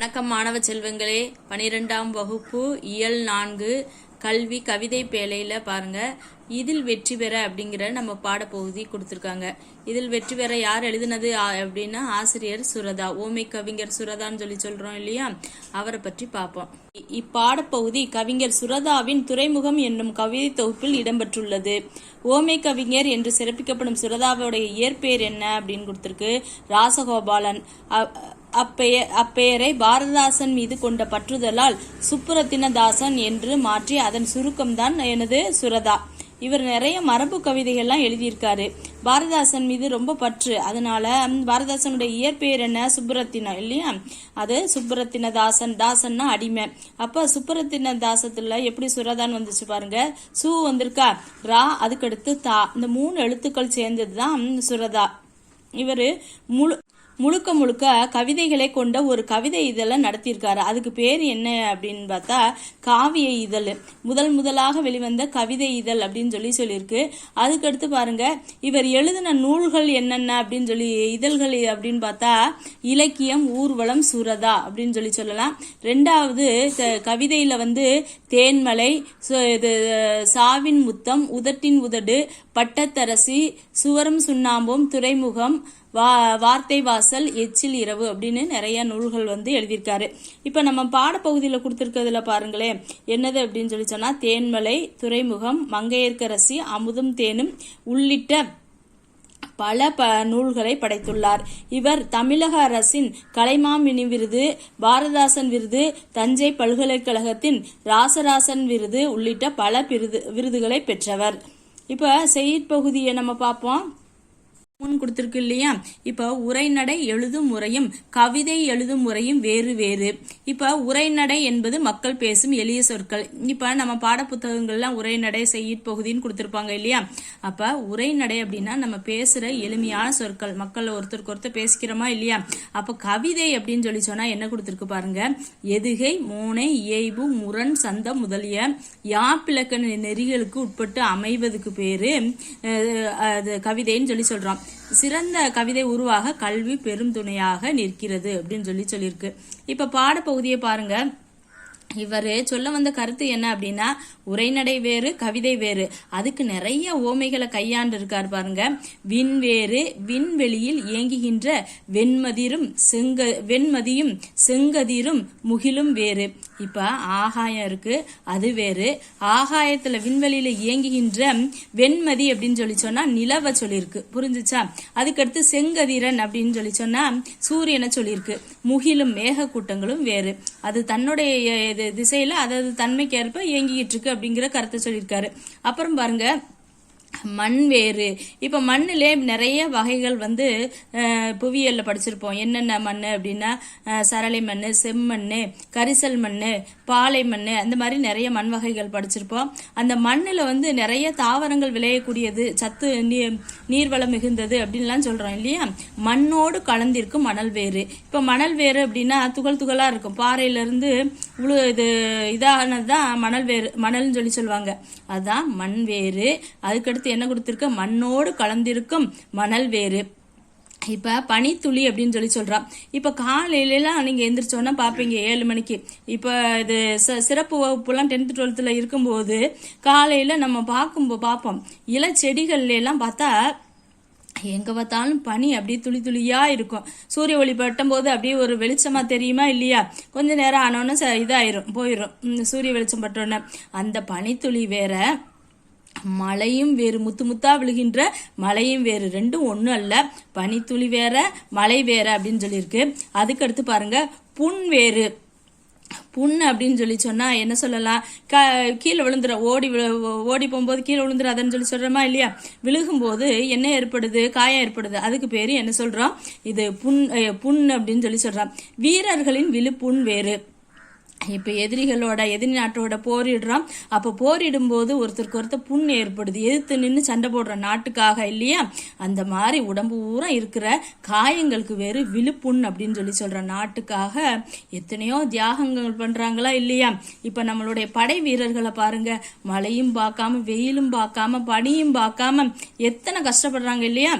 வணக்கம் மாணவ செல்வங்களே. பனிரெண்டாம் வகுப்பு இயல் நான்கு கல்வி கவிதை பேழையில பாருங்க. இதில் வெற்றி பெற அப்படிங்கிற நம்ம பாடப்பகுதி கொடுத்துருக்காங்க. இதில் வெற்றி பெற யார் எழுதினது அப்படின்னா ஆசிரியர் சுரதா. ஓமை கவிஞர் சுரதான்னு சொல்லி சொல்றோம் இல்லையா? அவரை பற்றி பார்ப்போம். இப்பாடப்பகுதி கவிஞர் சுரதாவின் துறைமுகம் என்னும் கவிதை தொகுப்பில் இடம்பெற்றுள்ளது. ஓமை கவிஞர் என்று சிறப்பிக்கப்படும் சுரதாவுடைய இயற்பெயர் என்ன அப்படின்னு கொடுத்திருக்கு? ராசகோபாலன். அப்பெயர் அப்பெயரை பாரதிதாசன் மீது கொண்ட பற்றுதலால் சுப்புரத்தினதாசன் என்று மாற்றி அதன் சுருக்கம்தான் எனது சுரதா. இவர் நிறைய மரபு கவிதைகள்லாம் எழுதியிருக்காரு. பாரதிதாசன் மீது ரொம்ப பற்று. அதனால ம், பாரதிதாசனுடைய இயற்பெயர் என்ன? சுப்புரத்தினம் இல்லையா? அது சுப்ரத்தினதாசன் தாசன்னா அடிமை. அப்ப சுப்புரத்தின தாசத்துல எப்படி சுரதான் வந்துச்சு பாருங்க. சு வந்திருக்கா? ரா அதுக்கடுத்து தா. இந்த மூணு எழுத்துக்கள் சேர்ந்ததுதான் சுரதா. இவர் முழு முழுக்க முழுக்க கவிதைகளை கொண்ட ஒரு கவிதை இதழை நடத்தியிருக்காரு. அதுக்கு பேர் என்ன அப்படின்னு பார்த்தா காவிய இதழ். முதல் முதலாக வெளிவந்த கவிதை இதழ் அப்படின்னு சொல்லி சொல்லியிருக்கு. அதுக்கடுத்து பாருங்க இவர் எழுதின நூல்கள் என்னென்ன அப்படின்னு சொல்லி இதழ்கள் அப்படின்னு பார்த்தா இலக்கியம் ஊர்வலம் சுரதா அப்படின்னு சொல்லி சொல்லலாம். ரெண்டாவது த- கவிதையில வந்து தேன்மலை சு- இது சாவின் முத்தம் உதட்டின் உதடு பட்டத்தரசி சுவரம் சுண்ணாம்பும் துறைமுகம் வா வார்த்தை வாசல் எச்சில் இரவு அப்படின்னு நிறைய நூல்கள் வந்து எழுதியிருக்காரு. இப்போ நம்ம பாடப்பகுதியில் கொடுத்துருக்கிறதுல பாருங்களேன் என்னது அப்படின்னு சொல்லி சொன்னால் தேன்மலை துறைமுகம் மங்கையர்க்கரசி அமுதும் தேனும் உள்ளிட்ட பல ப நூல்களை படைத்துள்ளார். இவர் தமிழக அரசின் கலைமாமினி விருது பாரதாசன் விருது தஞ்சை பல்கலைக்கழகத்தின் ராசராசன் விருது உள்ளிட்ட பல விருது விருதுகளை பெற்றவர். இப்போ செய்திப்பகுதியை நம்ம பார்ப்போம். முன் கொடுத்துருக்கு இல்லையா? இப்போ உரைநடை எழுதும் முறையும் கவிதை எழுதும் முறையும் வேறு வேறு. இப்போ உரைநடை என்பது மக்கள் பேசும் எளிய சொற்கள். இப்போ நம்ம பாடப்புத்தகங்கள்லாம் உரைநடை செய்யுட் பகுதின்னு இல்லையா? அப்போ உரைநடை அப்படின்னா நம்ம பேசுகிற எளிமையான சொற்கள். மக்கள் ஒருத்தருக்கு ஒருத்தர் பேசிக்கிறோமா இல்லையா? அப்போ கவிதை அப்படின்னு சொல்லி சொன்னால் என்ன கொடுத்துருக்கு பாருங்க? எதுகை மூனை இயைபு முரண் சந்தம் முதலிய யாப்பிலக்கண நெறிகளுக்கு உட்பட்டு அமைவதுக்கு பேரு அது கவிதைன்னு சொல்லி சொல்கிறோம் சிறந்த கவிதை உருவாக கல்வி பெரும் துணையாக நிற்கிறது அப்படின்னு சொல்லி சொல்லியிருக்கு. இப்ப பாடப்பகுதியை பாருங்க. இவர் சொல்ல வந்த கருத்து என்ன அப்படின்னா உரைநடை வேறு கவிதை வேறு. அதுக்கு நிறைய ஓமைகளை கையாண்டு இருக்கார் பாருங்க. விண் வேறு விண்வெளியில் இயங்குகின்ற வெண்மதிரும் செங்க வெண்மதியும் செங்கதிரும் முகிலும் வேறு. இப்ப ஆகாயம் இருக்கு அது வேறு. ஆகாயத்துல விண்வெளியில இயங்குகின்ற வெண்மதி அப்படின்னு சொல்லி சொன்னா நிலவை சொல்லியிருக்கு. புரிஞ்சுச்சா? அதுக்கடுத்து செங்கதிரன் அப்படின்னு சொல்லி சொன்னா சூரியனை சொல்லியிருக்கு. முகிலும் மேகக்கூட்டங்களும் வேறு. அது தன்னுடைய திசையில அதாவது தன்மைக்கேற்ப இயங்கிக்கிட்டு இருக்கு அப்படிங்கிற கருத்தை சொல்லியிருக்காரு. அப்புறம் பாருங்க மண் வேறு. இப்போ மண்ணிலே நிறைய வகைகள் வந்து புவியியலில் படிச்சிருப்போம். என்னென்ன மண் அப்படின்னா சரளை மண் செம்மண் கரிசல் மண் பாலை மண் அந்த மாதிரி நிறைய மண் வகைகள் படிச்சிருப்போம். அந்த மண்ணில் வந்து நிறைய தாவரங்கள் விளையக்கூடியது சத்து நீர் நீர்வளம் மிகுந்தது அப்படின்லாம் சொல்கிறோம் இல்லையா? மண்ணோடு கலந்திருக்கும் மணல் வேறு. இப்போ மணல் வேறு அப்படின்னா துகள் துகளாக இருக்கும். பாறையிலேருந்து உழு இது இதானதுதான் மணல் வேறு மணல்னு சொல்லி சொல்லுவாங்க. அதுதான் மண் வேறு. அதுக்கடுத்து என்ன கொடுத்துருக்கு? மண்ணோடு கலந்திருக்கும் மணல் வேறு. இப்போ பனித்துளி அப்படின்னு சொல்லி சொல்கிறான் இப்போ காலையிலலாம் நீங்கள் எந்திரிச்சோன்னா பார்ப்பீங்க ஏழு மணிக்கு. இப்போ இது ச- சிறப்பு வகுப்புலாம் டென்த்து டுவெல்த்தில் இருக்கும்போது காலையில் நம்ம பார்க்கும் பார்ப்போம் இள செடிகள்லாம் பார்த்தா எங்கே பார்த்தாலும் பனி அப்படியே துளி துளியாக இருக்கும். சூரிய ஒளி பட்டும் போது அப்படியே ஒரு வெளிச்சமாக தெரியுமா இல்லையா? கொஞ்ச நேரம் ஆனோன்னு ச- இதாயிரும் போயிடும் சூரிய வெளிச்சம் பட்டோன்னே. அந்த பனித்துளி வேற மழையும் வேறு முத்து முத்தா விழுகின்ற மழையும் வேறு ரெண்டும் ஒன்றும் அல்ல. பனித்துளி வேற மழை வேற அப்படின்னு சொல்லியிருக்கு. அதுக்கடுத்து பாருங்க புண் வேறு. புண் அப்படின்னு சொல்லி சொன்னா என்ன சொல்லலாம்? க கீழே விழுந்துற ஓடி விழு- ஓடி போகும்போது கீழே விழுந்துடாதன்னு சொல்லி சொல்றோமா இல்லையா? விழுகும்போது என்ன ஏற்படுது? காயம் ஏற்படுது. அதுக்கு பேரு என்ன சொல்றோம்? இது புண் புண் அப்படின்னு சொல்லி சொல்றான் வீரர்களின் விழு புண் வேறு. இப்ப எதிரிகளோட எதிரி நாட்டோட போரிடுறோம். அப்ப போரிடும் போது ஒருத்தருக்கு ஒருத்தர் புண் ஏற்படுது. எதிர்த்து நின்று சண்டை போடுற நாட்டுக்காக இல்லையா? அந்த மாதிரி உடம்பு ஊரா இருக்கிற காயங்களுக்கு வேறு விழுப்புண் அப்படின்னு சொல்லி சொல்ற நாட்டுக்காக எத்தனையோ தியாகங்கள் பண்றாங்களா இல்லையா? இப்ப நம்மளுடைய படை வீரர்களை பாருங்க. மழையும் பார்க்காம வெயிலும் பார்க்காம பனியும் பார்க்காம எத்தனை கஷ்டப்படுறாங்க இல்லையா?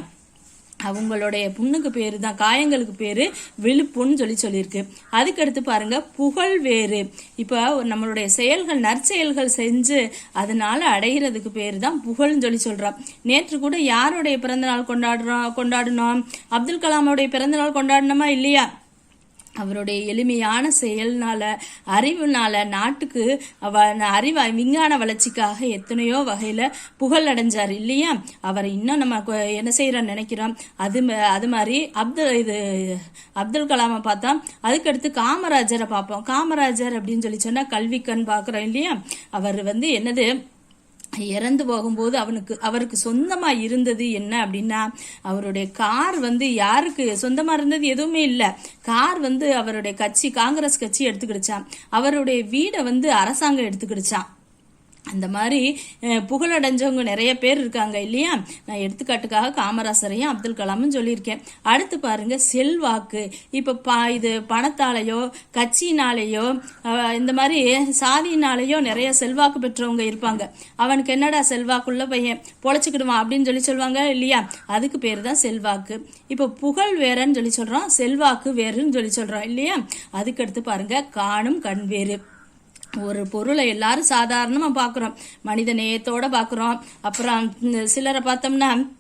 அவங்களுடைய புண்ணுக்கு பேரு தான் காயங்களுக்கு பேரு விழுப்புன்னு சொல்லி சொல்லியிருக்கு. அதுக்கடுத்து பாருங்க புகழ் வேறு. இப்போ நம்மளுடைய செயல்கள் நற்செயல்கள் செஞ்சு அதனால அடைகிறதுக்கு பேரு தான் புகழ்னு சொல்லி சொல்றோம் நேற்று கூட யாருடைய பிறந்தநாள் கொண்டாடுறோம் கொண்டாடினோம்? அப்துல் கலாமுடைய பிறந்தநாள் கொண்டாடினோமா இல்லையா? அவருடைய எளிமையான செயல்னால அறிவுனால நாட்டுக்கு அவ அறிவு விஞ்ஞான வளர்ச்சிக்காக எத்தனையோ வகையில புகழ் அடைஞ்சார் இல்லையா? அவர் இன்னும் நம்ம என்ன செய்யறோம் நினைக்கிறோம். அது ம- அது மாதிரி அப்துல் இது அப்துல் கலாமை பார்த்தா அதுக்கடுத்து காமராஜரை பார்ப்போம். காமராஜர் அப்படின்னு சொல்லி சொன்னா கல்விக்கண் பார்க்குறோம் இல்லையா? அவர் வந்து என்னது இறந்து போகும்போது அவனுக்கு அவருக்கு சொந்தமா இருந்தது என்ன அப்படின்னா அவருடைய கார் வந்து யாருக்கு சொந்தமா இருந்தது எதுவுமே இல்ல. கார் வந்து அவருடைய கட்சி காங்கிரஸ் கட்சி எடுத்துக்கிடுச்சான் அவருடைய வீடை வந்து அரசாங்கம் எடுத்துக்கிடுச்சான் அந்த மாதிரி புகழடைஞ்சவங்க நிறைய பேர் இருக்காங்க இல்லையா? நான் எடுத்துக்காட்டுக்காக காமராசரையும் அப்துல் கலாமும் சொல்லியிருக்கேன். அடுத்து பாருங்க செல்வாக்கு. இப்போ பா இது பணத்தாலேயோ கட்சியினாலேயோ இந்த மாதிரி சாதியினாலேயோ நிறைய செல்வாக்கு பெற்றவங்க இருப்பாங்க. அவனுக்கு என்னடா செல்வாக்குள்ள பையன்? பொழைச்சிக்கிடுவான் அப்படின்னு சொல்லி சொல்லுவாங்க இல்லையா? அதுக்கு பேர் தான் செல்வாக்கு. இப்போ புகழ் வேறன்னு சொல்லி சொல்கிறோம் செல்வாக்கு வேறுன்னு சொல்லி சொல்கிறோம் இல்லையா? அதுக்கு அடுத்து பாருங்க காணும் கண் வேறு. ஒரு பொருளை எல்லாரும் சாதாரணமா பார்க்குறோம் மனித நேயத்தோட பார்க்குறோம் அப்புறம் இந்த சிலரை பார்த்தோம்னா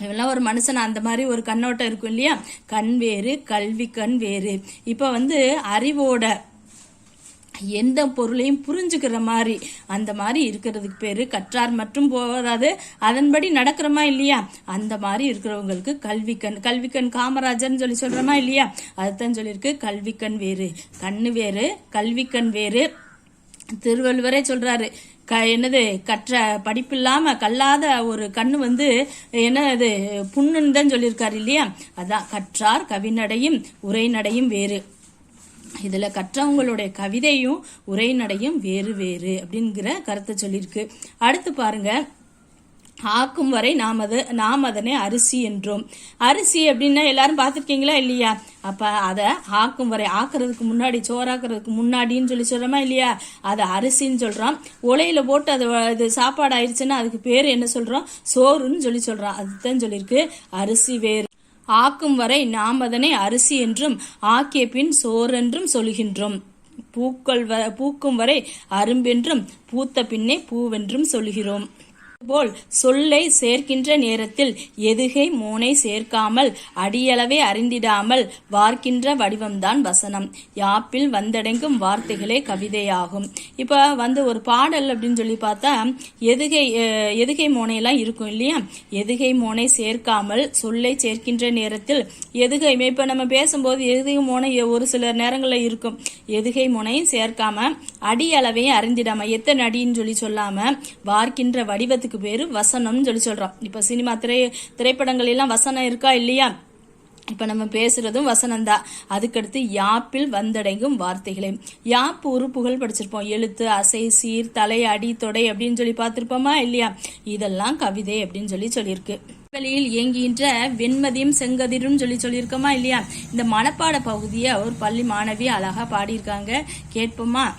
இவெல்லாம் ஒரு மனுஷன் அந்த மாதிரி ஒரு கண்ணோட்டம் இருக்கும் இல்லையா? கண் வேறு கல்வி கண் வேறு. இப்ப வந்து அறிவோட எந்த பொருளையும் புரிஞ்சுக்கிற மாதிரி அந்த மாதிரி இருக்கிறதுக்கு பேரு கற்றார் மட்டும் போகாது அதன்படி நடக்கிறோமா இல்லையா? அந்த மாதிரி இருக்கிறவங்களுக்கு கல்விக்கண் கல்விக்கண் காமராஜர்னு சொல்லி சொல்கிறோமா இல்லையா? அதுதான் சொல்லியிருக்கு கல்விக்கண் வேறு கண்ணு வேறு கல்விக்கண் வேறு. திருவள்ளுவரே சொல்றாரு. க என்னது கற்ற படிப்பில்லாம கல்லாத ஒரு கண்ணு வந்து என்னது புண்ணுன்னு தான் சொல்லியிருக்காரு இல்லையா? அதான் கற்றார் கவிநடையும் உரைநடையும் வேறு. இதுல கற்றவங்களுடைய கவிதையும் உரைநடையும் வேறு வேறு அப்படிங்கிற கருத்தை சொல்லியிருக்கு. அடுத்து பாருங்க ஆக்கும் வரை நாம் அது நாம் அதனை அரிசி என்றோம். அரிசி அப்படின்னா எல்லாரும் பார்த்துருக்கீங்களா இல்லையா? அப்போ அதை ஆக்கும் வரை ஆக்குறதுக்கு முன்னாடி சோறாக்குறதுக்கு முன்னாடின்னு சொல்லி சொல்கிறோமா இல்லையா? அதை அரிசின்னு சொல்கிறோம் உலையில் போட்டு அது இது சாப்பாடு ஆயிடுச்சுன்னா அதுக்கு பேர் என்ன சொல்கிறோம் சோறுன்னு சொல்லி சொல்கிறோம் அதுதான் சொல்லியிருக்கு. அரிசி வேறு. ஆக்கும் வரை நாம் அதனை அரிசி என்றும் ஆக்கிய பின் சோறென்றும் சொல்கின்றோம். பூக்கள் வ பூக்கும் வரை அரும்பென்றும் பூத்த பின்னே பூவென்றும் சொல்கிறோம். போல் சொல்லை சேர்க்கின்ற நேரத்தில் எதுகை மோனை சேர்க்காமல் அடியளவே அறிந்திடாமல் வார்க்கின்ற வடிவம்தான் வசனம். யாப்பில் வந்தடங்கும் வார்த்தைகளே கவிதையாகும். இப்ப வந்து ஒரு பாடல் அப்படின்னு சொல்லி பார்த்தா எதுகை எதுகை மோனையெல்லாம் இருக்கும் இல்லையா? எதுகை மோனை சேர்க்காமல் சொல்லை சேர்க்கின்ற நேரத்தில் எதுகை இப்ப நம்ம பேசும்போது எதுகை மோனை ஒரு சில நேரங்களில் இருக்கும். எதுகை மூனையும் சேர்க்காம அடி அளவையும் அறிந்திடாம எத்தனை அடின்னு சொல்லி சொல்லாம வார்க்கின்ற வடிவத்துக்கு பேரு வசனம்னு சொல்லி சொல்றோம். இப்ப சினிமா திரை திரைப்படங்கள் எல்லாம் வசனம் இருக்கா இல்லையா? இப்ப நம்ம பேசுறதும் வசனம்தான். அதுக்கடுத்து யாப்பில் வந்தடையும் வார்த்தைகளே. யாப்பு உறுப்புகள் படிச்சிருப்போம். எழுத்து அசை சீர் தலை அடி தொடை அப்படின்னு சொல்லி பார்த்திருப்போமா இல்லையா? இதெல்லாம் கவிதை அப்படின்னு சொல்லி சொல்லியிருக்கு. வெளியில் இயங்குகின்ற வெண்மதியும் செங்கதிரும் சொல்லி சொல்லியிருக்கோமா இல்லையா? இந்த மனப்பாட பகுதியை ஒரு பள்ளி மாணவி அழகா பாடியிருக்காங்க. கேட்போமா?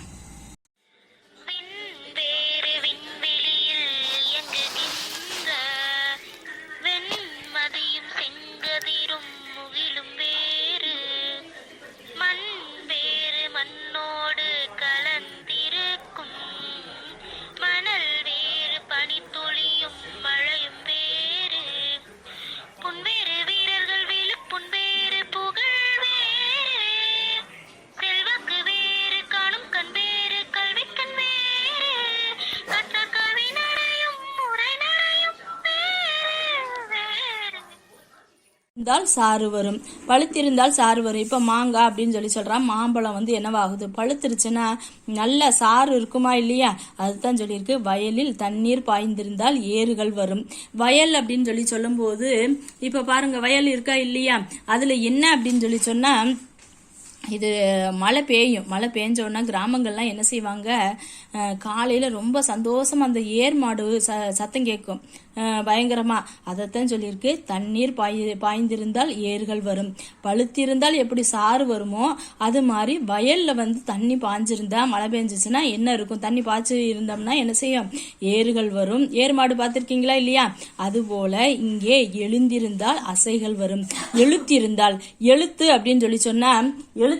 இருந்தால் சாறு வரும். பழுத்திருந்தால் சாறு வரும். இப்போ மாங்காய் அப்படின்னு சொல்லி சொல்கிறான் மாம்பழம் வந்து என்னவாகுது? பழுத்திருச்சுன்னா நல்ல சாறு இருக்குமா இல்லையா? அதுதான் சொல்லியிருக்கு. வயலில் தண்ணீர் பாய்ந்திருந்தால் ஏறுகள் வரும். வயல் அப்படின்னு சொல்லி சொல்லும்போது இப்போ பாருங்க வயல் இருக்கா இல்லையா? அதில் என்ன அப்படின்னு சொல்லி சொன்னால் இது மழை பெய்யும். மழை பெஞ்ச உடனே கிராமங்கள்லாம் என்ன செய்வாங்க? காலையில் காலையில ரொம்ப சந்தோஷமா அந்த ஏர் மாடு ச சத்தம் கேட்கும். பயங்கரமாக பயங்கரமா. அதைத்தான் சொல்லியிருக்கு. தண்ணீர் பாய் பாய்ந்திருந்தால் ஏர்கள் வரும். பழுத்திருந்தால் எப்படி சாறு வருமோ அது மாதிரி வயல்ல வந்து தண்ணி பாய்ஞ்சிருந்தா மழை பெஞ்சிச்சுன்னா என்ன இருக்கும்? தண்ணி பாய்ச்சி இருந்தோம்னா என்ன செய்யும்? ஏறுகள் வரும். ஏர் மாடு பார்த்துருக்கீங்களா இல்லையா? அதுபோல இங்கே எழுந்திருந்தால் அசைகள் வரும். எழுத்திருந்தால் எழுத்து அப்படின்னு சொல்லி சொன்னா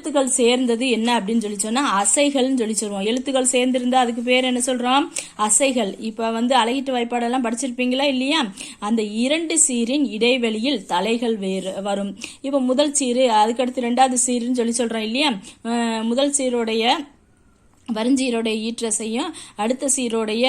எழுத்துக்கள் சேர்ந்தது என்ன அப்படின்னு சொல்லி சொன்னா அசைகள்னு சொல்லி சொல்லுவோம். எழுத்துக்கள் சேர்ந்திருந்தா அதுக்கு பேர் என்ன சொல்றோம்? அசைகள். இப்ப வந்து அழகிட்டு வாய்ப்பாடெல்லாம் படிச்சிருப்பீங்களா இல்லையா? அந்த இரண்டு சீரின் இடைவெளியில் தலைகள் வேறு வரும். இப்ப முதல் சீரு அதுக்கடுத்து ரெண்டாவது சீருன்னு சொல்லி சொல்றோம் இல்லையா? முதல் சீருடைய வரிஞ்சீரோடைய ஈற்றசையும் அடுத்த சீரோடைய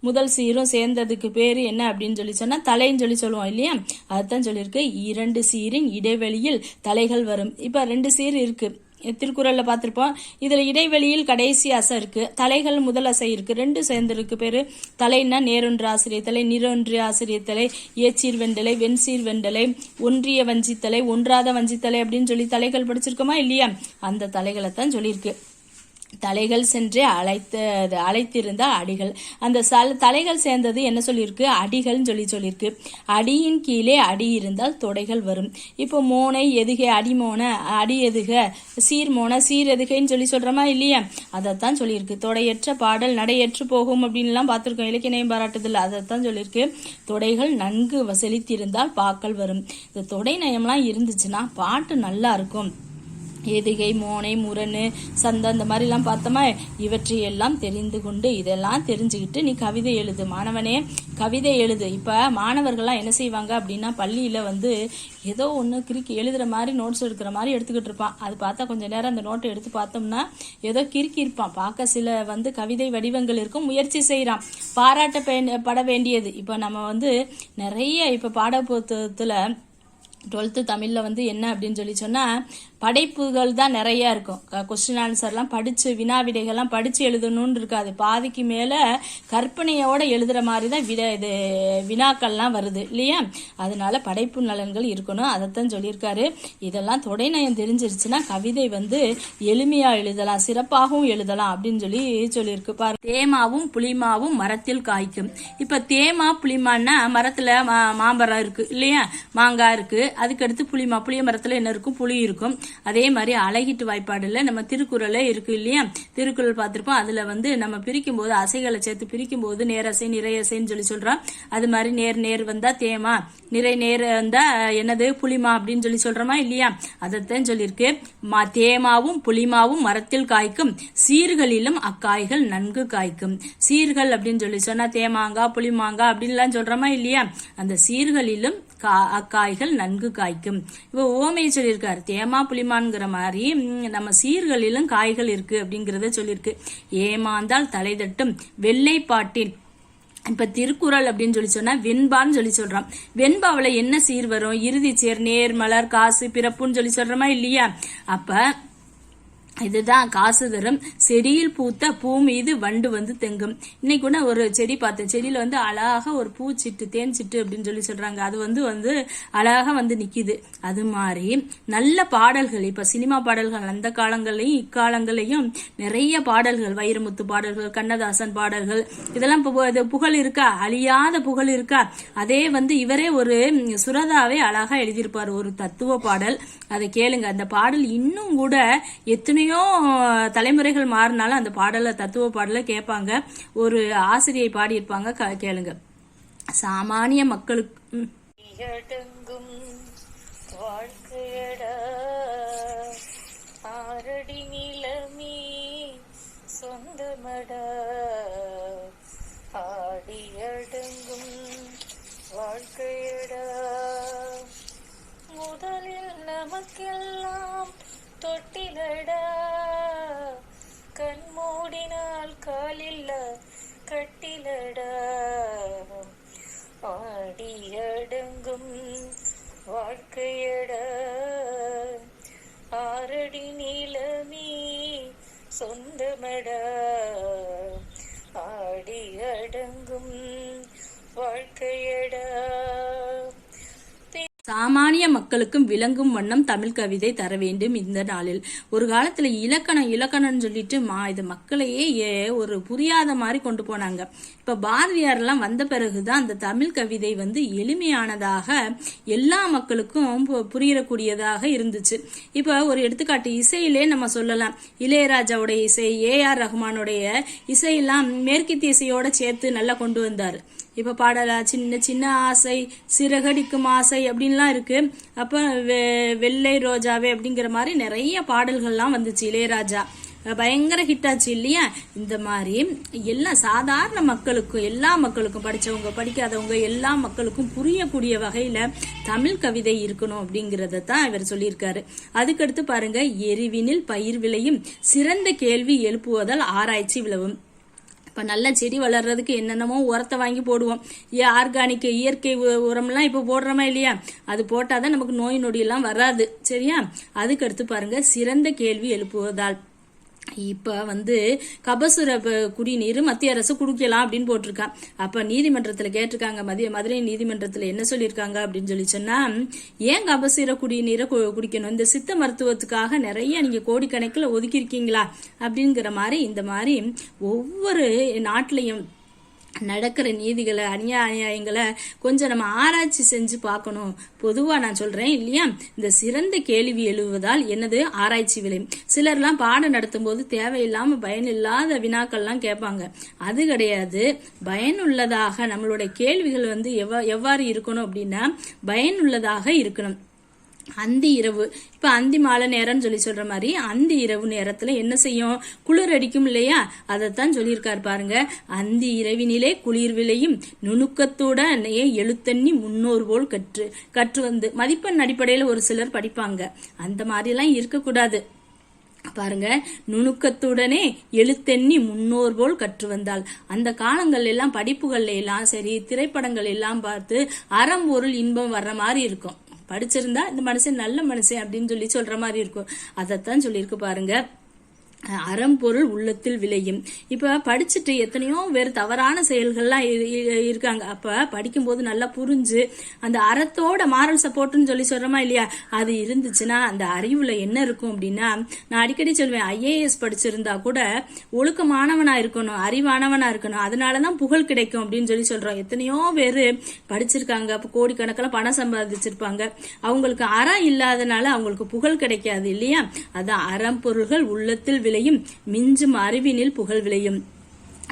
முதல் சீரும் சேர்ந்ததுக்கு பேர் என்ன அப்படின்னு சொல்லி சொன்னா தலைன்னு சொல்லி சொல்லுவோம் இல்லையா? அதுதான் சொல்லியிருக்கு. இரண்டு சீரின் இடைவெளியில் தலைகள் வரும். இப்போ ரெண்டு சீர் இருக்கு. திருக்குறளில் பார்த்துருப்போம். இதில் இடைவெளியில் கடைசி அசை இருக்குது தலைகள் முதல் அசை இருக்குது ரெண்டு சேர்ந்துருக்கு பேர். தலைன்னா நேரொன்று ஆசிரியத்தலை நிரொன்று நிறொன்று ஏச்சீர் வெண்டலை வெண்சீர் வெண்டலை ஒன்றிய வஞ்சித்தலை ஒன்றாத வஞ்சித்தலை அப்படின்னு சொல்லி தலைகள் படிச்சிருக்கோமா இல்லையா? அந்த தலைகளை தான் சொல்லியிருக்கு. தலைகள் சென்று அழைத்து அழைத்திருந்த அடிகள். அந்த சல தலைகள் சேர்ந்தது என்ன சொல்லியிருக்கு? அடிகள்னு சொல்லி சொல்லியிருக்கு. அடியின் கீழே அடி இருந்தால் தொடைகள் வரும். இப்போ மோனை எதுகை அடிமோன அடி எதுக சீர்மோன சீர் எதுகைன்னு சொல்லி சொல்கிறோமா இல்லையா? அதைத்தான் சொல்லியிருக்கு. தொடையற்ற பாடல் நடையற்று போகும் அப்படின்லாம் பார்த்துருக்கோம். இலக்கியம் பாராட்டுதில்ல அதைத்தான் சொல்லியிருக்கு. தொடைகள் நன்கு வசலித்திருந்தால் பாக்கள் வரும். இந்த தொடை நயம்லாம் இருந்துச்சுன்னா பாட்டு நல்லா இருக்கும். எதுகை மோனை முரணு சந்த அந்த மாதிரிலாம் பார்த்தோமா? இவற்றையெல்லாம் தெரிந்து கொண்டு இதெல்லாம் தெரிஞ்சுக்கிட்டு நீ கவிதை எழுது. மாணவனே கவிதை எழுது. இப்போ மாணவர்கள்லாம் என்ன செய்வாங்க அப்படின்னா பள்ளியில் வந்து ஏதோ ஒன்று கிறுக்கி எழுதுற மாதிரி நோட்ஸ் எடுக்கிற மாதிரி எடுத்துக்கிட்டு இருப்பான். அது பார்த்தா கொஞ்ச நேரம் அந்த நோட்டை எடுத்து பார்த்தோம்னா ஏதோ கிறுக்கி இருப்பான். பார்க்க சில வந்து கவிதை வடிவங்கள் இருக்கும். முயற்சி செய்கிறான் பாராட்ட பே- பட வேண்டியது. இப்போ நம்ம வந்து நிறைய இப்போ பாட புத்தகத்தில் டுவெல்த்து தமிழில் வந்து என்ன அப்படின்னு சொல்லி சொன்னால் படைப்புகள் தான் நிறைய இருக்கும். கொஸ்டின் ஆன்சர்லாம் படித்து வினா விடைகள்லாம் படித்து எழுதணும்னு இருக்காது. பாதிக்கு மேலே கற்பனையோட எழுதுகிற மாதிரி தான் விட இது வினாக்கள்லாம் வருது இல்லையா? அதனால படைப்பு நலன்கள் இருக்கணும். அதைத்தான் சொல்லியிருக்காரு. இதெல்லாம் தொடைநயம் தெரிஞ்சிருச்சுன்னா கவிதை வந்து எளிமையாக எழுதலாம் சிறப்பாகவும் எழுதலாம் அப்படின்னு சொல்லி சொல்லியிருக்கு. பாரு தேமாவும் புளிமாவும் மரத்தில் காய்க்கும். இப்போ தேமா புளிமான்னா மரத்தில் மா மாம்பழம் இருக்கு இல்லையா? மாங்காய் இருக்கு. அதுக்கடுத்து புளிமா புளிய மரத்தில் என்ன இருக்கும்? புளி இருக்கும். அதே மாதிரி அழகிட்டு வாய்ப்பாடுல நம்ம திருக்குறளே இருக்கு இல்லையா? திருக்குறள் பார்த்திருப்போம். அதுல வந்து நம்ம பிரிக்கும் போது அசைகளை சேர்த்து பிரிக்கும் போது நேரசை நிறையசைன்னு சொல்லி சொல்றோம். அது மாதிரி நேர் நேர் வந்தா தேமா? நிறை நேர் வந்தா என்னது? புளிமா அப்படின்னு சொல்லி சொல்றோமா இல்லையா? அதைத்தான் சொல்லியிருக்கு. மா- தேமாவும் புளிமாவும் மரத்தில் காய்க்கும். சீர்களிலும் அக்காய்கள் நன்கு காய்க்கும். சீர்கள் அப்படின்னு சொல்லி சொன்னா தேமாங்காய் புளிமாங்கா அப்படின்லாம் சொல்றோமா இல்லையா? அந்த சீர்களிலும் கா- அக்காய்கள் நன்கு காய்க்கும். இப்போ ஓமையை சொல்லியிருக்காரு. தேமா புளிமான்ங்கிற மாதிரி நம்ம சீர்களிலும் காய்கள் இருக்கு அப்படிங்கிறத சொல்லியிருக்கு. ஏமாந்தால் தலை தட்டும். வெள்ளைப்பாட்டின் இப்ப திருக்குறள் அப்படின்னு சொல்லி சொன்னா வெண்பான்னு சொல்லி சொல்றோம் வெண்பாவுல என்ன சீர் வரும்? இறுதி சேர் நேர் மலர் காசு பிறப்புன்னு சொல்லி சொல்கிறோமா இல்லையா? அப்போ இதுதான் காசு தரும். செடியில் பூத்த பூ மீது வண்டு வந்து தெங்கும். இன்னைக்கு கூட ஒரு செடி பார்த்தேன். செடியில வந்து அழகாக ஒரு பூச்சிட்டு தேன் சிட்டு அப்படின்னு சொல்லி சொல்றாங்க. அது வந்து வந்து அழகாக வந்து நிக்குது. அது மாதிரி நல்ல பாடல்கள். இப்ப சினிமா பாடல்கள் அந்த காலங்களையும் இக்காலங்களையும் நிறைய பாடல்கள். வைரமுத்து பாடல்கள் கண்ணதாசன் பாடல்கள். இதெல்லாம் பு- புகழ் இருக்கா? அழியாத புகழ் இருக்கா? அதே வந்து இவரே ஒரு சுரதாவே அழகா எழுதியிருப்பார். ஒரு தத்துவ பாடல். அதை கேளுங்க. அந்த பாடல் இன்னும் கூட எத்தனையோ தலைமுறைகள் மாறினாலும் அந்த பாடலை தத்துவ பாடலை கேட்பாங்க. ஒரு ஆசிரியை பாடியிருப்பாங்க. க- கேளுங்க. சாமானிய மக்களுக்கு ஆரடி நிலமே சொந்தமடா. ஆடியடங்கும் வாழ்க்கையடா. முதலில் நமக்கெல்லாம் தொட்டிலடா. கண் மூடினால் காலில்ல கட்டிலடா. சாமானிய மக்களுக்கும் விளங்கும் வண்ணம் தமிழ் கவிதை தர வேண்டும் இந்த நாளில். ஒரு காலத்துல இலக்கணம் இலக்கணம்னு சொல்லிட்டு மா இது மக்களையே ஏ- ஒரு புரியாத மாதிரி கொண்டு போனாங்க. இப்ப பாரதியார் எல்லாம் வந்த பிறகுதான் அந்த தமிழ் கவிதை வந்து எளிமையானதாக எல்லா மக்களுக்கும் பு- புரியக்கூடியதாக இருந்துச்சு. இப்ப ஒரு எடுத்துக்காட்டு இசையிலே நம்ம சொல்லலாம். இளையராஜாவுடைய இசை ஏ ஆர் ரஹ்மானுடைய இசையெல்லாம் மேற்கித்திய இசையோட சேர்த்து நல்லா கொண்டு வந்தாரு. இப்ப பாடலா சின்ன சின்ன ஆசை சிறகடிக்கும் ஆசை அப்படின்லாம் இருக்கு. அப்ப வெ- வெள்ளை ரோஜாவே அப்படிங்கிற மாதிரி நிறைய பாடல்கள்லாம் வந்துச்சு இளையராஜா. பயங்கர ஹிட் ஆச்சு இல்லையா? இந்த மாதிரி எல்லா சாதாரண மக்களுக்கும் எல்லா மக்களுக்கும் படித்தவங்க படிக்காதவங்க எல்லா மக்களுக்கும் புரியக்கூடிய வகையில தமிழ் கவிதை இருக்கணும் அப்படிங்கிறத தான் இவர் சொல்லியிருக்காரு. அதுக்கடுத்து பாருங்க எரிவினில் பயிர் விளையும் சிறந்த கேள்வி எழுப்புவதால் ஆராய்ச்சி விளவும். இப்போ நல்ல செடி வளர்றதுக்கு என்னென்னமோ உரத்தை வாங்கி போடுவோம். ஏ ஆர்கானிக் இயற்கை உரம்லாம் இப்போ போடுறோமா இல்லையா? அது போட்டாதான் நமக்கு நோய் நொடியெல்லாம் வராது. சரியா? அதுக்கு அடுத்து பாருங்க சிறந்த கேள்வி எழுப்புவதால். இப்ப வந்து கபசுர குடிநீர் மத்திய அரசு குடிக்கலாம் அப்படின்னு போட்டிருக்கான் அப்ப நீதிமன்றத்துல கேட்டிருக்காங்க மதிய மதுரை நீதிமன்றத்துல என்ன சொல்லியிருக்காங்க அப்படின்னு சொல்லி சொன்னா ஏன் கபசுர குடிநீரை கு- குடிக்கணும்? இந்த சித்த மருத்துவத்துக்காக நிறைய நீங்க கோடிக்கணக்கில் ஒதுக்கி இருக்கீங்களா அப்படிங்கிற மாதிரி இந்த மாதிரி ஒவ்வொரு நாட்டிலையும் நடக்கிற நீதிகளை அநியாய அநியாயங்களை கொஞ்சம் நம்ம ஆராய்ச்சி செஞ்சு பார்க்கணும். பொதுவாக நான் சொல்கிறேன் இல்லையா? இந்த சிறந்த கேள்வி எழுவதால் என்னது ஆராய்ச்சி விளையும் சிலர்லாம் பாடம் நடத்தும் போது தேவையில்லாமல் பயனில்லாத வினாக்கள்லாம் கேட்பாங்க. அது கிடையாது. பயனுள்ளதாக நம்மளுடைய கேள்விகள் வந்து எவ்வா- எவ்வாறு இருக்கணும் அப்படின்னா பயனுள்ளதாக இருக்கணும். அந்தி இரவு. இப்ப அந்தி மாலை நேரம்னு சொல்லி சொல்ற மாதிரி அந்தி இரவு நேரத்துல என்ன செய்யும்? குளிர் அடிக்கும் இல்லையா? அதைத்தான் சொல்லியிருக்காரு பாருங்க. அந்தி இரவினிலே குளிர் விளையும் நுணுக்கத்துடன் எழுத்தண்ணி முன்னோர் போல் கற்று கற்று வந்து மதிப்பெண் அடிப்படையில ஒரு சிலர் படிப்பாங்க. அந்த மாதிரி எல்லாம் இருக்கக்கூடாது. பாருங்க நுணுக்கத்துடனே எழுத்தெண்ணி முன்னோர் போல் கற்று வந்தால் அந்த காலங்கள் எல்லாம் படிப்புகள் எல்லாம் சரி திரைப்படங்கள் எல்லாம் பார்த்து அறம் பொருள் இன்பம் வர்ற மாதிரி இருக்கும். படிச்சிருந்தா இந்த மனுஷன் நல்ல மனுஷன் அப்படின்னு சொல்லி சொல்ற மாதிரி இருக்கும். அதைத்தான் சொல்லியிருக்கு பாருங்க. அறம்பொருள் உள்ளத்தில் விளையும். இப்ப படிச்சுட்டு எத்தனையோ வேறு தவறான செயல்கள்லாம் இரு- இருக்காங்க. அப்ப படிக்கும்போது நல்லா புரிஞ்சு அந்த அறத்தோட மாரல் சப்போர்ட்னு சொல்லி சொல்றோமா இல்லையா? அது இருந்துச்சுன்னா அந்த அறிவுல என்ன இருக்கும் அப்படின்னா நான் அடிக்கடி சொல்வேன் ஐஏஎஸ் படிச்சிருந்தா கூட ஒழுக்கமானவனா இருக்கணும் அறிவானவனா இருக்கணும். அதனாலதான் புகழ் கிடைக்கும் அப்படின்னு சொல்லி சொல்றோம். எத்தனையோ பேரு படிச்சிருக்காங்க. அப்ப கோடிக்கணக்கில் பணம் சம்பாதிச்சிருப்பாங்க. அவங்களுக்கு அறம் இல்லாதனால அவங்களுக்கு புகழ் கிடைக்காது இல்லையா? அதான் அறம் பொருள்கள் உள்ளத்தில் விளையும் மிஞ்சும் அறிவினில் புகழ் விளையும்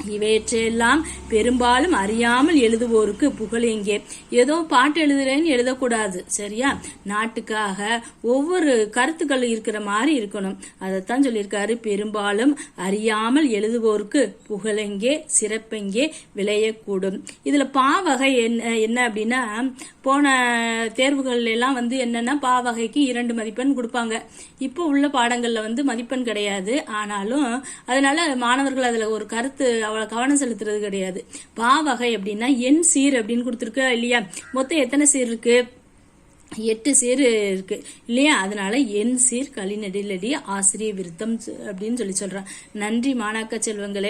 இவற்றையெல்லாம் பெரும்பாலும் அறியாமல் எழுதுவோருக்கு புகழ் எங்கே? ஏதோ பாட்டு எழுதுறேன்னு எழுதக்கூடாது சரியா? நாட்டுக்காக ஒவ்வொரு கருத்துக்கள் இருக்கிற மாதிரி இருக்கணும். அதைத்தான் சொல்லியிருக்காரு. பெரும்பாலும் அறியாமல் எழுதுவோருக்கு புகழெங்கே சிறப்பெங்கே விளையக்கூடும். இதுல பாவகை என்ன என்ன அப்படின்னா போன தேர்வுகள் எல்லாம் வந்து என்னன்னா பாவகைக்கு இரண்டு மதிப்பெண் கொடுப்பாங்க. இப்போ உள்ள பாடங்கள்ல வந்து மதிப்பெண் கிடையாது. ஆனாலும் அதனால மாணவர்கள் அதுல ஒரு கருத்து அவ்வளவு கவனம் செலுத்துறது கிடையாது. பாவகை அப்படின்னா எண் சீர் அப்படின்னு கொடுத்துருக்கா இல்லையா? மொத்தம் எத்தனை சீர் இருக்கு? எட்டு சீர் இருக்கு. இல்லையா? அதனால என் சீர் கலிநடிலடி ஆசிரிய விருத்தம் அப்படின்னு சொல்லி சொல்றான் நன்றி மாணாக்க செல்வங்களே.